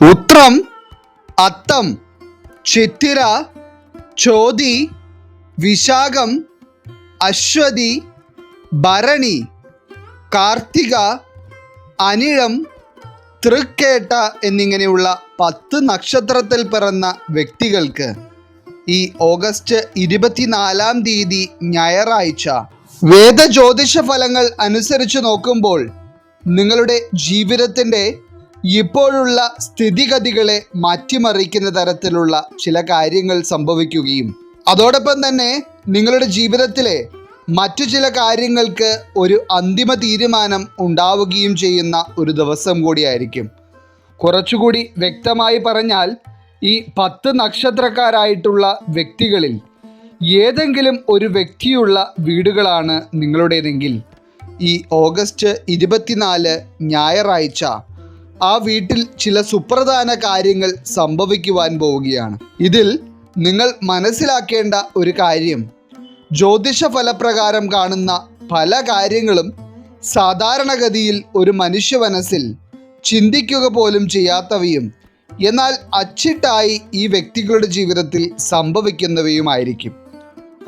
ഉത്രം അത്തം ചിത്തിര ചോതി വിശാഖം അശ്വതി ഭരണി കാർത്തിക അനിഴം തൃക്കേട്ട എന്നിങ്ങനെയുള്ള പത്ത് നക്ഷത്രത്തിൽ പിറന്ന വ്യക്തികൾക്ക് ഈ ഓഗസ്റ്റ് ഇരുപത്തിനാലാം തീയതി ഞായറാഴ്ച വേദ ജ്യോതിഷ ഫലങ്ങൾ അനുസരിച്ച് നോക്കുമ്പോൾ നിങ്ങളുടെ ജീവിതത്തിന്റെ ഇപ്പോഴുള്ള സ്ഥിതിഗതികളെ മാറ്റിമറിക്കുന്ന തരത്തിലുള്ള ചില കാര്യങ്ങൾ സംഭവിക്കുകയും. അതോടൊപ്പം തന്നെ നിങ്ങളുടെ ജീവിതത്തിലെ മറ്റു ചില കാര്യങ്ങൾക്ക് ഒരു അന്തിമ തീരുമാനം ഉണ്ടാവുകയും ചെയ്യുന്ന ഒരു ദിവസം കൂടിയായിരിക്കും. കുറച്ചുകൂടി വ്യക്തമായി പറഞ്ഞാൽ ഈ പത്ത് നക്ഷത്രക്കാരായിട്ടുള്ള വ്യക്തികളിൽ ഏതെങ്കിലും ഒരു വ്യക്തിയുള്ള വീടുകളാണ് നിങ്ങളുടേതെങ്കിൽ. ഈ ഓഗസ്റ്റ് ഇരുപത്തിനാല് ഞായറാഴ്ച ആ വീട്ടിൽ ചില സുപ്രധാന കാര്യങ്ങൾ സംഭവിക്കുവാൻ പോവുകയാണ്. ഇതിൽ നിങ്ങൾ മനസ്സിലാക്കേണ്ട ഒരു കാര്യം. ജ്യോതിഷ ഫലപ്രകാരം കാണുന്ന പല കാര്യങ്ങളും സാധാരണഗതിയിൽ ഒരു മനുഷ്യ മനസ്സിൽ ചിന്തിക്കുക പോലും ചെയ്യാത്തവയും എന്നാൽ അച്ചിട്ടായി ഈ വ്യക്തികളുടെ ജീവിതത്തിൽ സംഭവിക്കുന്നവയുമായിരിക്കും.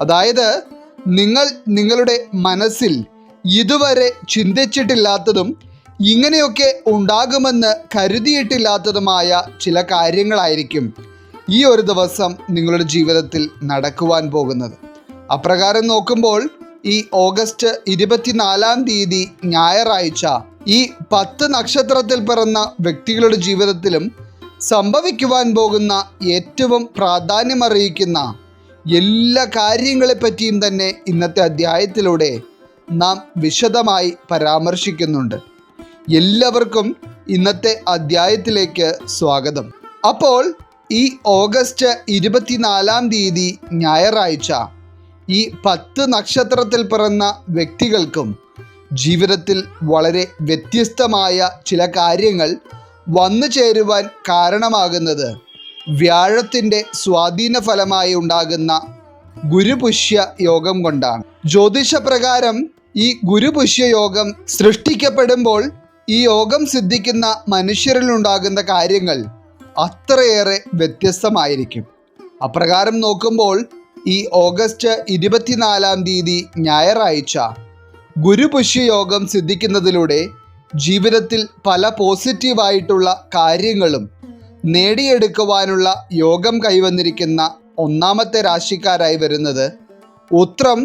അതായത് നിങ്ങൾ നിങ്ങളുടെ മനസ്സിൽ ഇതുവരെ ചിന്തിച്ചിട്ടില്ലാത്തതും ഇങ്ങനെയൊക്കെ ഉണ്ടാകുമെന്ന് കരുതിയിട്ടില്ലാത്തതുമായ ചില കാര്യങ്ങളായിരിക്കും ഈ ഒരു ദിവസം നിങ്ങളുടെ ജീവിതത്തിൽ നടക്കുവാൻ പോകുന്നത്. അപ്രകാരം നോക്കുമ്പോൾ ഈ ഓഗസ്റ്റ് ഇരുപത്തിനാലാം തീയതി ഞായറാഴ്ച ഈ പത്ത് നക്ഷത്രത്തിൽ പിറന്ന വ്യക്തികളുടെ ജീവിതത്തിലും സംഭവിക്കുവാൻ പോകുന്ന ഏറ്റവും പ്രാധാന്യമറിയിക്കുന്ന എല്ലാ കാര്യങ്ങളെപ്പറ്റിയും തന്നെ ഇന്നത്തെ അധ്യായത്തിലൂടെ നാം വിശദമായി പരാമർശിക്കുന്നുണ്ട്. എല്ലാവർക്കും ഇന്നത്തെ അധ്യായത്തിലേക്ക് സ്വാഗതം. അപ്പോൾ ഈ ഓഗസ്റ്റ് ഇരുപത്തിനാലാം തീയതി ഞായറാഴ്ച ഈ പത്ത് നക്ഷത്രത്തിൽ പിറന്ന വ്യക്തികൾക്കും ജീവിതത്തിൽ വളരെ വ്യത്യസ്തമായ ചില കാര്യങ്ങൾ വന്നു ചേരുവാൻ കാരണമാകുന്നത് വ്യാഴത്തിന്റെ സ്വാധീന ഫലമായി ഉണ്ടാകുന്ന ഗുരുപുഷ്യ യോഗം കൊണ്ടാണ്. ജ്യോതിഷപ്രകാരം ഈ ഗുരുപുഷ്യ യോഗം സൃഷ്ടിക്കപ്പെടുമ്പോൾ ഈ യോഗം സിദ്ധിക്കുന്ന മനുഷ്യരിൽ ഉണ്ടാകുന്ന കാര്യങ്ങൾ അത്രയേറെ വ്യത്യസ്തമായിരിക്കും. അപ്രകാരം നോക്കുമ്പോൾ ഈ ഓഗസ്റ്റ് ഇരുപത്തിനാലാം തീയതി ഞായറാഴ്ച ഗുരുപുഷ്യ യോഗം സിദ്ധിക്കുന്നതിലൂടെ ജീവിതത്തിൽ പല പോസിറ്റീവായിട്ടുള്ള കാര്യങ്ങളും നേടിയെടുക്കുവാനുള്ള യോഗം കൈവന്നിരിക്കുന്ന ഒന്നാമത്തെ രാശിക്കാരായി വരുന്നത് ഉത്രം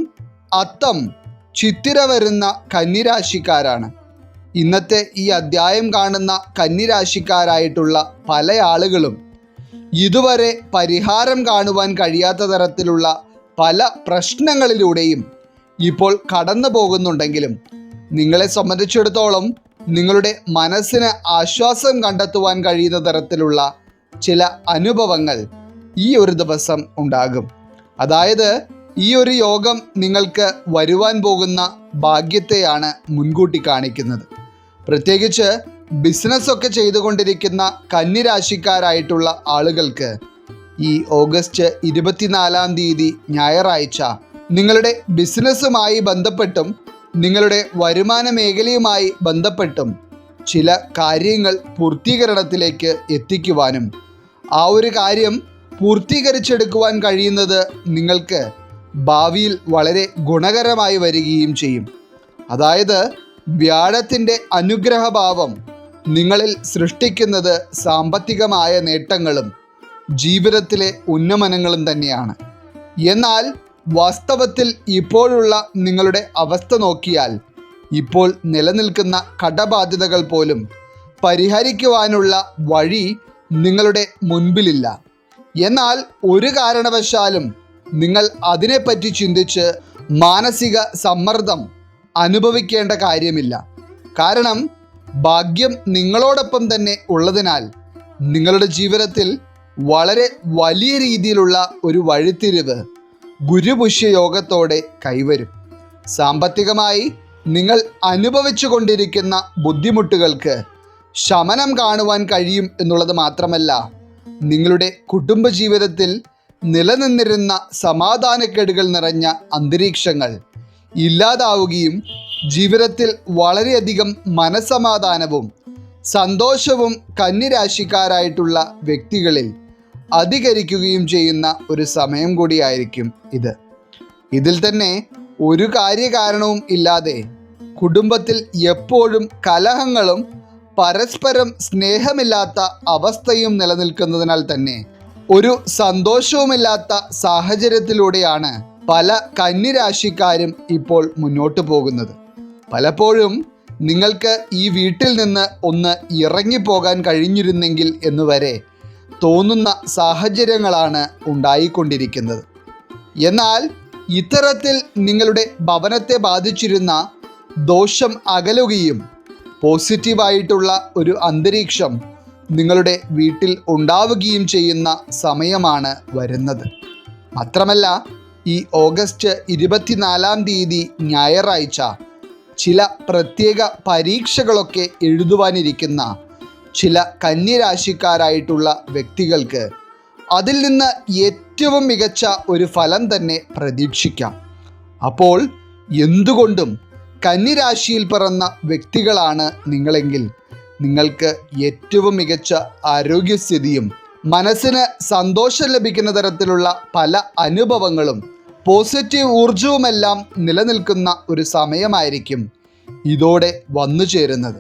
അത്തം ചിത്തിര വരുന്ന കന്നിരാശിക്കാരാണ്. ഇന്നത്തെ ഈ അധ്യായം കാണുന്ന കന്നിരാശിക്കാരായിട്ടുള്ള പല ആളുകളും ഇതുവരെ പരിഹാരം കാണുവാൻ കഴിയാത്ത തരത്തിലുള്ള പല പ്രശ്നങ്ങളിലൂടെയും ഇപ്പോൾ കടന്നു പോകുന്നുണ്ടെങ്കിലും നിങ്ങളെ സംബന്ധിച്ചിടത്തോളം നിങ്ങളുടെ മനസ്സിന് ആശ്വാസം കണ്ടെത്തുവാൻ കഴിയുന്ന തരത്തിലുള്ള ചില അനുഭവങ്ങൾ ഈ ഒരു ദിവസം ഉണ്ടാകും. അതായത് ഈ ഒരു യോഗം നിങ്ങൾക്ക് വരുവാൻ പോകുന്ന ഭാഗ്യത്തെയാണ് മുൻകൂട്ടി കാണിക്കുന്നത്. പ്രത്യേകിച്ച് ബിസിനസ് ഒക്കെ ചെയ്തുകൊണ്ടിരിക്കുന്ന കന്നിരാശിക്കാരായിട്ടുള്ള ആളുകൾക്ക് ഈ ഓഗസ്റ്റ് ഇരുപത്തിനാലാം തീയതി ഞായറാഴ്ച നിങ്ങളുടെ ബിസിനസ്സുമായി ബന്ധപ്പെട്ടും നിങ്ങളുടെ വരുമാന മേഖലയുമായി ബന്ധപ്പെട്ടും ചില കാര്യങ്ങൾ പൂർത്തീകരണത്തിലേക്ക് എത്തിക്കുവാനും ആ ഒരു കാര്യം പൂർത്തീകരിച്ചെടുക്കുവാൻ കഴിയുന്നത് നിങ്ങൾക്ക് ഭാവിയിൽ വളരെ ഗുണകരമായി വരികയും ചെയ്യും. അതായത് വ്യാഴത്തിന്റെ അനുഗ്രഹഭാവം നിങ്ങളിൽ സൃഷ്ടിക്കുന്നത് സാമ്പത്തികമായ നേട്ടങ്ങളും ജീവിതത്തിലെ ഉന്നമനങ്ങളും തന്നെയാണ്. എന്നാൽ വാസ്തവത്തിൽ ഇപ്പോഴുള്ള നിങ്ങളുടെ അവസ്ഥ നോക്കിയാൽ ഇപ്പോൾ നിലനിൽക്കുന്ന കടബാധ്യതകൾ പോലും പരിഹരിക്കുവാനുള്ള വഴി നിങ്ങളുടെ മുൻപിലില്ല. എന്നാൽ ഒരു കാരണവശാലും നിങ്ങൾ അതിനെപ്പറ്റി ചിന്തിച്ച് മാനസിക സമ്മർദ്ദം അനുഭവിക്കേണ്ട കാര്യമില്ല. കാരണം ഭാഗ്യം നിങ്ങളോടൊപ്പം തന്നെ ഉള്ളതിനാൽ നിങ്ങളുടെ ജീവിതത്തിൽ വളരെ വലിയ രീതിയിലുള്ള ഒരു വഴിത്തിരിവ് ഗുരുപുഷ്യ യോഗത്തോടെ കൈവരും. സാമ്പത്തികമായി നിങ്ങൾ അനുഭവിച്ചു കൊണ്ടിരിക്കുന്ന ബുദ്ധിമുട്ടുകൾക്ക് ശമനം കാണുവാൻ കഴിയും എന്നുള്ളത് മാത്രമല്ല നിങ്ങളുടെ കുടുംബജീവിതത്തിൽ നിലനിന്നിരുന്ന സമാധാനക്കേടുകൾ നിറഞ്ഞ അന്തരീക്ഷങ്ങൾ ഇല്ലാതാവുകയും ജീവിതത്തിൽ വളരെയധികം മനസമാധാനവും സന്തോഷവും കന്നിരാശിക്കാരായിട്ടുള്ള വ്യക്തികളിൽ അധികരിക്കുകയും ചെയ്യുന്ന ഒരു സമയം കൂടിയായിരിക്കും ഇത്. ഇതിൽ തന്നെ ഒരു കാര്യകാരണവും ഇല്ലാതെ കുടുംബത്തിൽ എപ്പോഴും കലഹങ്ങളും പരസ്പരം സ്നേഹമില്ലാത്ത അവസ്ഥയും നിലനിൽക്കുന്നതിനാൽ തന്നെ ഒരു സന്തോഷവുമില്ലാത്ത സാഹചര്യത്തിലൂടെയാണ് പല കന്നിരാശിക്കാരും ഇപ്പോൾ മുന്നോട്ട് പോകുന്നത്. പലപ്പോഴും നിങ്ങൾക്ക് ഈ വീട്ടിൽ നിന്ന് ഒന്ന് ഇറങ്ങിപ്പോകാൻ കഴിഞ്ഞിരുന്നെങ്കിൽ എന്ന് വരെ തോന്നുന്ന സാഹചര്യങ്ങളാണ് ഉണ്ടായിക്കൊണ്ടിരിക്കുന്നത്. എന്നാൽ ഇത്തരത്തിൽ നിങ്ങളുടെ ഭവനത്തെ ബാധിച്ചിരുന്ന ദോഷം അകലുകയും പോസിറ്റീവായിട്ടുള്ള ഒരു അന്തരീക്ഷം നിങ്ങളുടെ വീട്ടിൽ ഉണ്ടാവുകയും ചെയ്യുന്ന സമയമാണ് വരുന്നത്. മാത്രമല്ല ഈ ഓഗസ്റ്റ് ഇരുപത്തിനാലാം തീയതി ഞായറാഴ്ച ചില പ്രത്യേക പരീക്ഷകളൊക്കെ എഴുതുവാനിരിക്കുന്ന ചില കന്യരാശിക്കാരായിട്ടുള്ള വ്യക്തികൾക്ക് അതിൽ നിന്ന് ഏറ്റവും മികച്ച ഒരു ഫലം തന്നെ പ്രതീക്ഷിക്കാം. അപ്പോൾ എന്തുകൊണ്ടും കന്നിരാശിയിൽ പിറന്ന വ്യക്തികളാണ് നിങ്ങളെങ്കിൽ നിങ്ങൾക്ക് ഏറ്റവും മികച്ച ആരോഗ്യസ്ഥിതിയും മനസ്സിന് സന്തോഷം ലഭിക്കുന്ന തരത്തിലുള്ള പല അനുഭവങ്ങളും പോസിറ്റീവ് ഊർജവുമെല്ലാം നിലനിൽക്കുന്ന ഒരു സമയമായിരിക്കും ഇതോടെ വന്നു ചേരുന്നത്.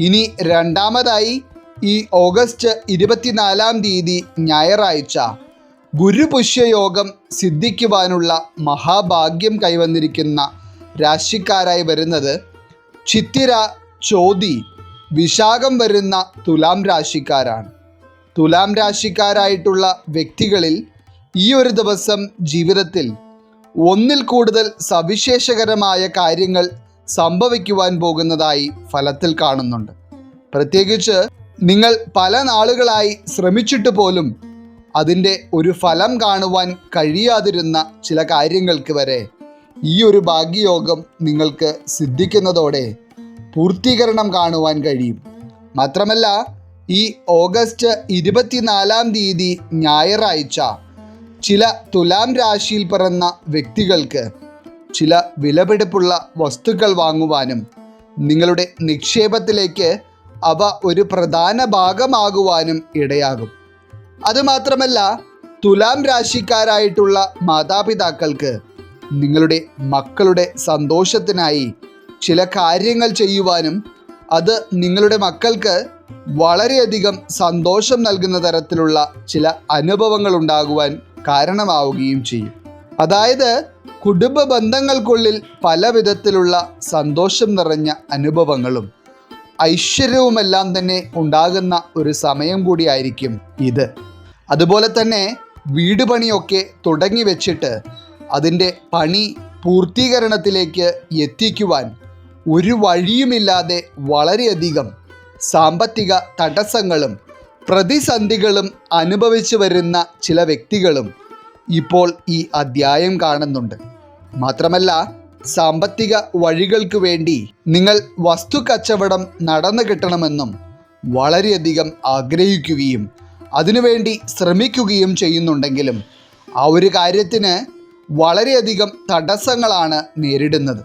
ഇനി രണ്ടാമതായി ഈ ഓഗസ്റ്റ് ഇരുപത്തിനാലാം തീയതി ഞായറാഴ്ച ഗുരുപുഷ്യയോഗം സിദ്ധിക്കുവാനുള്ള മഹാഭാഗ്യം കൈവന്നിരിക്കുന്ന രാശിക്കാരായി വരുന്നത് ചിത്തിര ചോതി വിശാഖം വരുന്ന തുലാം രാശിക്കാരാണ്. തുലാം രാശിക്കാരായിട്ടുള്ള വ്യക്തികളിൽ ഈ ഒരു ദിവസം ജീവിതത്തിൽ ഒന്നിൽ കൂടുതൽ സവിശേഷകരമായ കാര്യങ്ങൾ സംഭവിക്കുവാൻ പോകുന്നതായി ഫലത്തിൽ കാണുന്നുണ്ട്. പ്രത്യേകിച്ച് നിങ്ങൾ പല നാളുകളായി ശ്രമിച്ചിട്ട് പോലും അതിന്റെ ഒരു ഫലം കാണുവാൻ കഴിയാതിരുന്ന ചില കാര്യങ്ങൾക്ക് വരെ ഈ ഒരു ഭാഗ്യയോഗം നിങ്ങൾക്ക് സിദ്ധിക്കുന്നതോടെ പൂർത്തീകരണം കാണുവാൻ കഴിയും. മാത്രമല്ല ഈ ഓഗസ്റ്റ് ഇരുപത്തിനാലാം തീയതി ഞായറാഴ്ച ചില തുലാം രാശിയിൽ പിറന്ന വ്യക്തികൾക്ക് ചില വിലപിടിപ്പുള്ള വസ്തുക്കൾ വാങ്ങുവാനും നിങ്ങളുടെ നിക്ഷേപത്തിലേക്ക് അവ ഒരു പ്രധാന ഭാഗമാകുവാനും ഇടയാകും. അതുമാത്രമല്ല തുലാം രാശിക്കാരായിട്ടുള്ള മാതാപിതാക്കൾക്ക് നിങ്ങളുടെ മക്കളുടെ സന്തോഷത്തിനായി ചില കാര്യങ്ങൾ ചെയ്യുവാനും അത് നിങ്ങളുടെ മക്കൾക്ക് വളരെയധികം സന്തോഷം നൽകുന്ന തരത്തിലുള്ള ചില അനുഭവങ്ങൾ ഉണ്ടാകുവാൻ കാരണമാവുകയും ചെയ്യും. അതായത് കുടുംബ ബന്ധങ്ങൾക്കുള്ളിൽ പല വിധത്തിലുള്ള സന്തോഷം നിറഞ്ഞ അനുഭവങ്ങളും ഐശ്വര്യവുമെല്ലാം തന്നെ ഉണ്ടാകുന്ന ഒരു സമയം കൂടിയായിരിക്കും ഇത്. അതുപോലെ തന്നെ വീട് പണിയൊക്കെ തുടങ്ങി വെച്ചിട്ട് അതിന്റെ പണി പൂർത്തീകരണത്തിലേക്ക് എത്തിക്കുവാൻ ഒരു വഴിയുമില്ലാതെ വളരെയധികം സാമ്പത്തിക തടസ്സങ്ങളും പ്രതിസന്ധികളും അനുഭവിച്ചു വരുന്ന ചില വ്യക്തികളും ഇപ്പോൾ ഈ അധ്യായം കാണുന്നുണ്ട്. മാത്രമല്ല സാമ്പത്തിക വഴികൾക്ക് വേണ്ടി നിങ്ങൾ വസ്തു കച്ചവടം നടന്നു കിട്ടണമെന്നും വളരെയധികം ആഗ്രഹിക്കുകയും അതിനുവേണ്ടി ശ്രമിക്കുകയും ചെയ്യുന്നുണ്ടെങ്കിലും ആ ഒരു കാര്യത്തിന് വളരെയധികം തടസ്സങ്ങളാണ് നേരിടുന്നത്.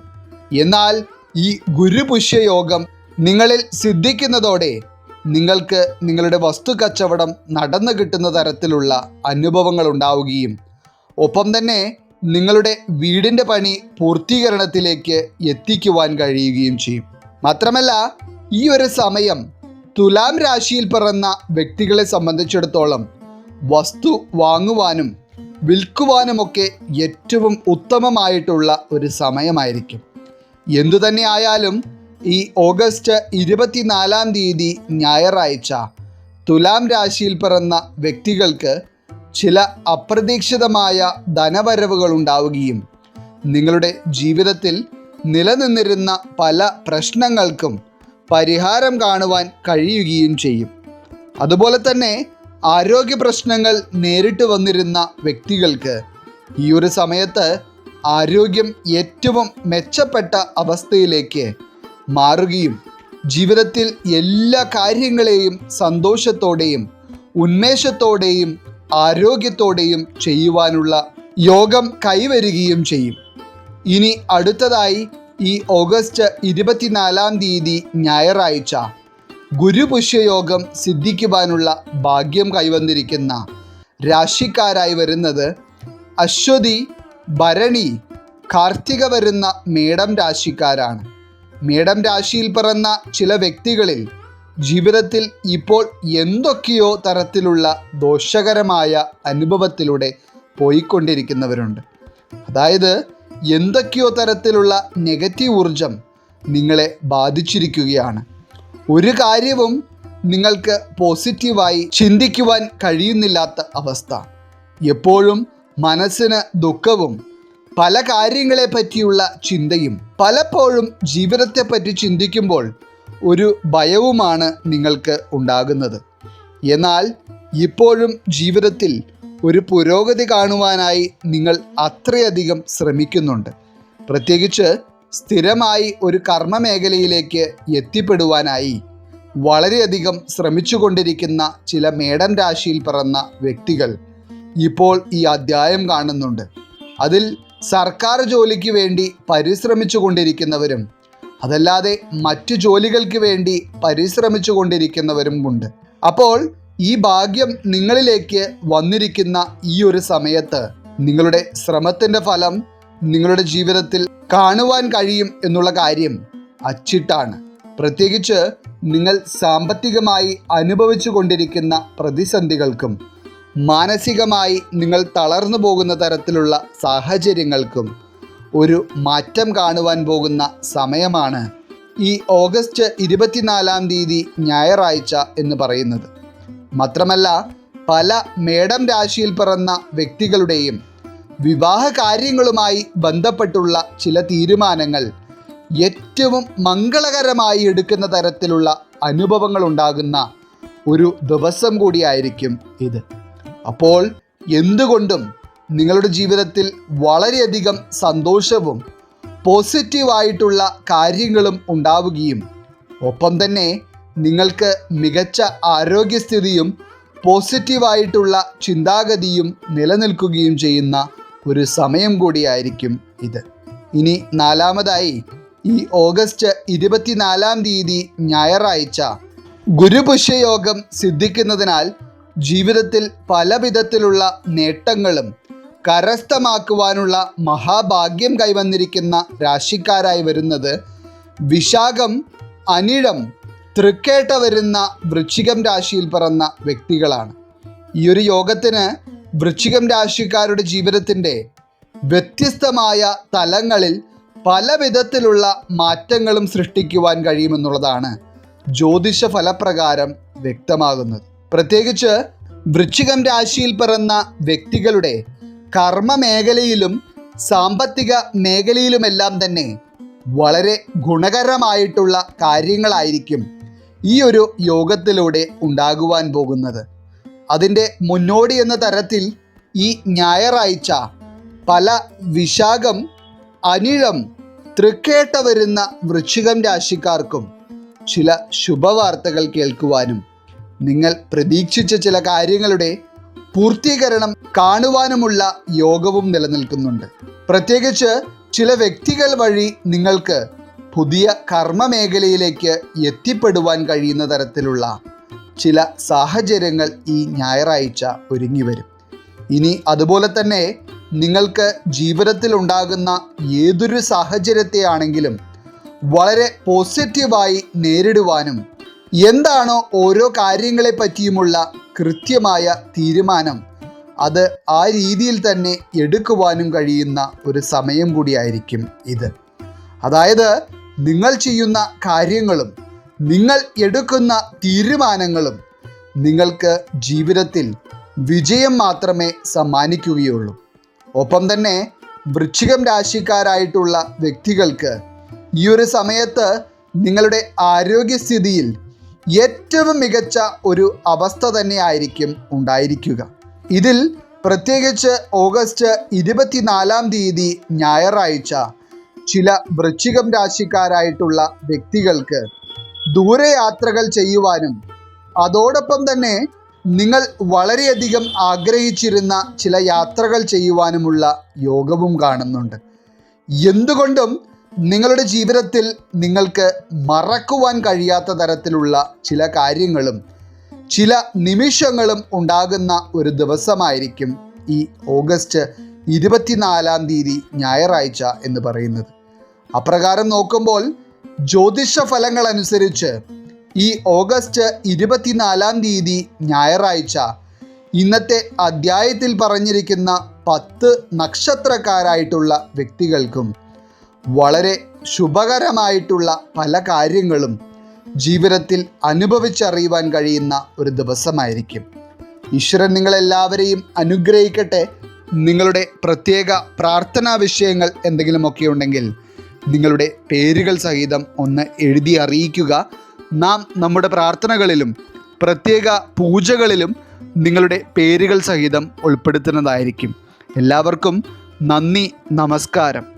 എന്നാൽ ഈ ഗുരുപുഷ്യയോഗം നിങ്ങളിൽ സിദ്ധിക്കുന്നതോടെ നിങ്ങൾക്ക് നിങ്ങളുടെ വസ്തു കച്ചവടം നടന്നു കിട്ടുന്ന തരത്തിലുള്ള അനുഭവങ്ങൾ ഉണ്ടാവുകയും ഒപ്പം തന്നെ നിങ്ങളുടെ വീടിന്റെ പണി പൂർത്തീകരണത്തിലേക്ക് എത്തിക്കുവാൻ കഴിയുകയും ചെയ്യും. മാത്രമല്ല ഈ ഒരു സമയം തുലാം രാശിയിൽ പിറന്ന വ്യക്തികളെ സംബന്ധിച്ചിടത്തോളം വസ്തു വാങ്ങുവാനും വിൽക്കുവാനുമൊക്കെ ഏറ്റവും ഉത്തമമായിട്ടുള്ള ഒരു സമയമായിരിക്കും. എന്തു ആയാലും ഈ ഓഗസ്റ്റ് ഇരുപത്തിനാലാം തീയതി ഞായറാഴ്ച തുലാം രാശിയിൽ പിറന്ന വ്യക്തികൾക്ക് ചില അപ്രതീക്ഷിതമായ ധനവരവുകൾ ഉണ്ടാവുകയും നിങ്ങളുടെ ജീവിതത്തിൽ നിലനിന്നിരുന്ന പല പ്രശ്നങ്ങൾക്കും പരിഹാരം കാണുവാൻ കഴിയുകയും ചെയ്യും. അതുപോലെ തന്നെ ആരോഗ്യ പ്രശ്നങ്ങൾ നേരിട്ട് വന്നിരുന്ന വ്യക്തികൾക്ക് ഈ ഒരു സമയത്ത് ആരോഗ്യം ഏറ്റവും മെച്ചപ്പെട്ട അവസ്ഥയിലേക്ക് മാറുകയും ജീവിതത്തിൽ എല്ലാ കാര്യങ്ങളെയും സന്തോഷത്തോടെയും ഉന്മേഷത്തോടെയും ആരോഗ്യത്തോടെയും ചെയ്യുവാനുള്ള യോഗം കൈവരികയും ചെയ്യും. ഇനി അടുത്തതായി ഈ ഓഗസ്റ്റ് ഇരുപത്തിനാലാം തീയതി ഞായറാഴ്ച ഗുരുപുഷ്യയോഗം സിദ്ധിക്കുവാനുള്ള ഭാഗ്യം കൈവന്നിരിക്കുന്ന രാശിക്കാരായി വരുന്നത് അശ്വതി ഭരണി കാർത്തിക വരുന്ന മേടം രാശിക്കാരാണ്. മേടം രാശിയിൽ പിറന്ന ചില വ്യക്തികളിൽ ജീവിതത്തിൽ ഇപ്പോൾ എന്തൊക്കെയോ തരത്തിലുള്ള ദോഷകരമായ അനുഭവത്തിലൂടെ പോയിക്കൊണ്ടിരിക്കുന്നവരുണ്ട്. അതായത് എന്തൊക്കെയോ തരത്തിലുള്ള നെഗറ്റീവ് ഊർജം നിങ്ങളെ ബാധിച്ചിരിക്കുകയാണ്. ഒരു കാര്യവും നിങ്ങൾക്ക് പോസിറ്റീവായി ചിന്തിക്കുവാൻ കഴിയുന്നില്ലാത്ത അവസ്ഥ. എപ്പോഴും മനസ്സിന് ദുഃഖവും പല കാര്യങ്ങളെ പറ്റിയുള്ള ചിന്തയും പലപ്പോഴും ജീവിതത്തെപ്പറ്റി ചിന്തിക്കുമ്പോൾ ഒരു ഭയവുമാണ് നിങ്ങൾക്ക് ഉണ്ടാകുന്നത്. എന്നാൽ ഇപ്പോഴും ജീവിതത്തിൽ ഒരു പുരോഗതി കാണുവാനായി നിങ്ങൾ അത്രയധികം ശ്രമിക്കുന്നുണ്ട്. പ്രത്യേകിച്ച് സ്ഥിരമായി ഒരു കർമ്മ മേഖലയിലേക്ക് എത്തിപ്പെടുവാനായി വളരെയധികം ശ്രമിച്ചുകൊണ്ടിരിക്കുന്ന ചില മേടൻ രാശിയിൽ പിറന്ന വ്യക്തികൾ ഇപ്പോൾ ഈ അധ്യായം കാണുന്നുണ്ട്. അതിൽ സർക്കാർ ജോലിക്ക് വേണ്ടി പരിശ്രമിച്ചു കൊണ്ടിരിക്കുന്നവരും അതല്ലാതെ മറ്റു ജോലികൾക്ക് വേണ്ടി പരിശ്രമിച്ചു കൊണ്ടിരിക്കുന്നവരും ഉണ്ട്. അപ്പോൾ ഈ ഭാഗ്യം നിങ്ങളിലേക്ക് വന്നിരിക്കുന്ന ഈ ഒരു സമയത്ത് നിങ്ങളുടെ ശ്രമത്തിന്റെ ഫലം നിങ്ങളുടെ ജീവിതത്തിൽ കാണുവാൻ കഴിയും എന്നുള്ള കാര്യം അച്ചിട്ടാണ്. പ്രത്യേകിച്ച് നിങ്ങൾ സാമ്പത്തികമായി അനുഭവിച്ചു കൊണ്ടിരിക്കുന്ന പ്രതിസന്ധികൾക്കും മാനസികമായി നിങ്ങൾ തളർന്നു പോകുന്ന തരത്തിലുള്ള സാഹചര്യങ്ങൾക്കും ഒരു മാറ്റം കാണുവാൻ പോകുന്ന സമയമാണ് ഈ ഓഗസ്റ്റ് ഇരുപത്തിനാലാം തീയതി ഞായറാഴ്ച എന്ന് പറയുന്നത്. മാത്രമല്ല പല മേടം രാശിയിൽ പിറന്ന വ്യക്തികളുടെയും വിവാഹ കാര്യങ്ങളുമായി ബന്ധപ്പെട്ടുള്ള ചില തീരുമാനങ്ങൾ ഏറ്റവും മംഗളകരമായി എടുക്കുന്ന തരത്തിലുള്ള അനുഭവങ്ങൾ ഉണ്ടാകുന്ന ഒരു ദിവസം കൂടിയായിരിക്കും ഇത്. അപ്പോൾ എന്തുകൊണ്ടും നിങ്ങളുടെ ജീവിതത്തിൽ വളരെയധികം സന്തോഷവും പോസിറ്റീവായിട്ടുള്ള കാര്യങ്ങളും ഉണ്ടാവുകയും ഒപ്പം തന്നെ നിങ്ങൾക്ക് മികച്ച ആരോഗ്യസ്ഥിതിയും പോസിറ്റീവായിട്ടുള്ള ചിന്താഗതിയും നിലനിൽക്കുകയും ചെയ്യുന്ന ഒരു സമയം കൂടിയായിരിക്കും ഇത്. ഇനി നാലാമതായി ഈ ഓഗസ്റ്റ് ഇരുപത്തിനാലാം തീയതി ഞായറാഴ്ച ഗുരുപുഷ്യയോഗം സിദ്ധിക്കുന്നതിനാൽ ജീവിതത്തിൽ പല വിധത്തിലുള്ള നേട്ടങ്ങളും കരസ്ഥമാക്കുവാനുള്ള മഹാഭാഗ്യം കൈവന്നിരിക്കുന്ന രാശിക്കാരായി വരുന്നത് വിശാഖം അനിഴം തൃക്കേട്ട വരുന്ന വൃശ്ചികം രാശിയിൽ പിറന്ന വ്യക്തികളാണ്. ഈ ഒരു യോഗത്തിന് വൃശ്ചികം രാശിക്കാരുടെ ജീവിതത്തിന്റെ വ്യത്യസ്തമായ തലങ്ങളിൽ പല വിധത്തിലുള്ള മാറ്റങ്ങളും സൃഷ്ടിക്കുവാൻ കഴിയുമെന്നുള്ളതാണ് ജ്യോതിഷ ഫലപ്രകാരം വ്യക്തമാകുന്നത്. പ്രത്യേകിച്ച് വൃശ്ചികം രാശിയിൽ പിറന്ന വ്യക്തികളുടെ കർമ്മ മേഖലയിലും സാമ്പത്തിക മേഖലയിലുമെല്ലാം തന്നെ വളരെ ഗുണകരമായിട്ടുള്ള കാര്യങ്ങളായിരിക്കും ഈ ഒരു യോഗത്തിലൂടെ ഉണ്ടാകുവാൻ പോകുന്നത്. അതിന്റെ മുന്നോടി എന്ന തരത്തിൽ ഈ ഞായറാഴ്ച പല വിശാഖം അനിഴം തൃക്കേട്ട വരുന്ന വൃശ്ചികം രാശിക്കാർക്കും ചില ശുഭവാർത്തകൾ കേൾക്കുവാനും നിങ്ങൾ പ്രതീക്ഷിച്ച ചില കാര്യങ്ങളുടെ പൂർത്തീകരണം കാണുവാനുമുള്ള യോഗവും നിലനിൽക്കുന്നുണ്ട്. പ്രത്യേകിച്ച് ചില വ്യക്തികൾ വഴി നിങ്ങൾക്ക് പുതിയ കർമ്മ മേഖലയിലേക്ക് എത്തിപ്പെടുവാൻ കഴിയുന്ന തരത്തിലുള്ള ചില സാഹചര്യങ്ങൾ ഈ ഞായറാഴ്ച ഒരുങ്ങി വരും ഇനി അതുപോലെ തന്നെ നിങ്ങൾക്ക് ജീവിതത്തിൽ ഉണ്ടാകുന്ന ഏതൊരു സാഹചര്യത്തെയാണെങ്കിലും വളരെ പോസിറ്റീവായി നേരിടുവാനും എന്താണോ ഓരോ കാര്യങ്ങളെ പറ്റിയുമുള്ള കൃത്യമായ തീരുമാനം അത് ആ രീതിയിൽ തന്നെ എടുക്കുവാനും കഴിയുന്ന ഒരു സമയം കൂടിയായിരിക്കും ഇത്. അതായത് നിങ്ങൾ ചെയ്യുന്ന കാര്യങ്ങളും നിങ്ങൾ എടുക്കുന്ന തീരുമാനങ്ങളും നിങ്ങൾക്ക് ജീവിതത്തിൽ വിജയം മാത്രമേ സമ്മാനിക്കുകയുള്ളൂ. ഒപ്പം തന്നെ വൃശ്ചികം രാശിക്കാരായിട്ടുള്ള വ്യക്തികൾക്ക് ഈ ഒരു സമയത്ത് നിങ്ങളുടെ ആരോഗ്യസ്ഥിതിയിൽ ഏറ്റവും മികച്ച ഒരു അവസ്ഥ തന്നെയായിരിക്കും ഉണ്ടായിരിക്കുക. ഇതിൽ പ്രത്യേകിച്ച് ഓഗസ്റ്റ് ഇരുപത്തിനാലാം തീയതി ഞായറാഴ്ച ചില വൃശ്ചികം രാശിക്കാരായിട്ടുള്ള വ്യക്തികൾക്ക് ദൂരയാത്രകൾ ചെയ്യുവാനും അതോടൊപ്പം തന്നെ നിങ്ങൾ വളരെയധികം ആഗ്രഹിച്ചിരുന്ന ചില യാത്രകൾ ചെയ്യുവാനുമുള്ള യോഗവും കാണുന്നുണ്ട്. എന്തുകൊണ്ടും നിങ്ങളുടെ ജീവിതത്തിൽ നിങ്ങൾക്ക് മറക്കുവാൻ കഴിയാത്ത തരത്തിലുള്ള ചില കാര്യങ്ങളും ചില നിമിഷങ്ങളും ഉണ്ടാകുന്ന ഒരു ദിവസമായിരിക്കും ഈ ഓഗസ്റ്റ് ഇരുപത്തിനാലാം തീയതി ഞായറാഴ്ച എന്ന് പറയുന്നത്. അപ്രകാരം നോക്കുമ്പോൾ ജ്യോതിഷ ഫലങ്ങൾ അനുസരിച്ച് ഈ ഓഗസ്റ്റ് ഇരുപത്തിനാലാം തീയതി ഞായറാഴ്ച ഇന്നത്തെ അധ്യായത്തിൽ പറഞ്ഞിരിക്കുന്ന പത്ത് നക്ഷത്രക്കാരായിട്ടുള്ള വ്യക്തികൾക്കും വളരെ ശുഭകരമായിട്ടുള്ള പല കാര്യങ്ങളും ജീവിതത്തിൽ അനുഭവിച്ചറിയുവാൻ കഴിയുന്ന ഒരു ദിവസമായിരിക്കും. ഈശ്വരൻ നിങ്ങളെല്ലാവരെയും അനുഗ്രഹിക്കട്ടെ. നിങ്ങളുടെ പ്രത്യേക പ്രാർത്ഥനാ വിഷയങ്ങൾ എന്തെങ്കിലുമൊക്കെ ഉണ്ടെങ്കിൽ നിങ്ങളുടെ പേരുകൾ സഹിതം ഒന്ന് എഴുതി അറിയിക്കുക. നാം നമ്മുടെ പ്രാർത്ഥനകളിലും പ്രത്യേക പൂജകളിലും നിങ്ങളുടെ പേരുകൾ സഹിതം ഉൾപ്പെടുത്തുന്നതായിരിക്കും. എല്ലാവർക്കും നന്ദി നമസ്കാരം.